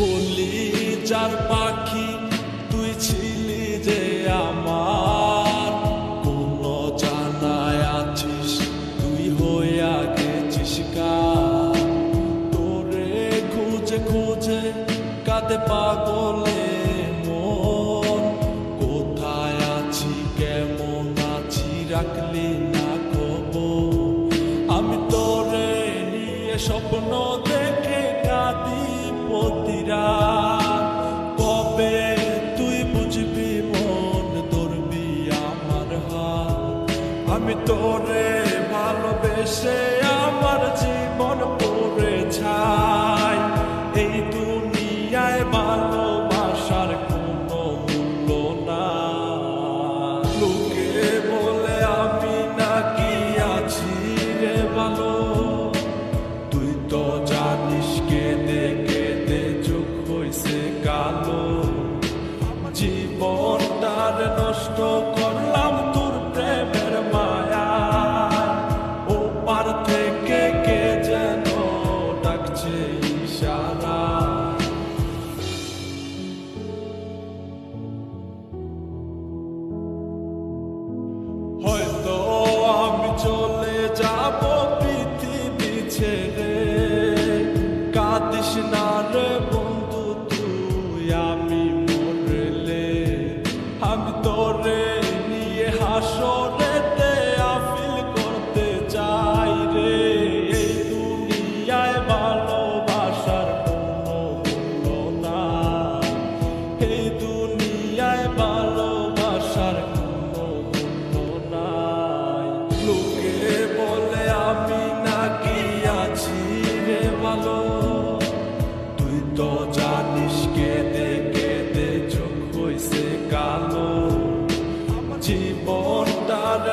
কলি যার পাখি, তুই ছিলি যে আমার। কোন জানায় আছিস, তুই হইয়া গেছিস তোরে খুঁজে খুঁজে কাঁদে পাগলে কোথায় কেমন আছি, রাখলি না আমি তোরে স্বপ্ন দেখে কাঁদি পতিরা কবে তুই বুঝবি মন ধরবি আমার হাত? আমি তোরে ভালোবেসে আমার জীবন পড়ে ছাই। এই দুনিয়ায় ভালোবাসার চলে যাব পৃথিবী ছেড়ে। কাঁদিস না রে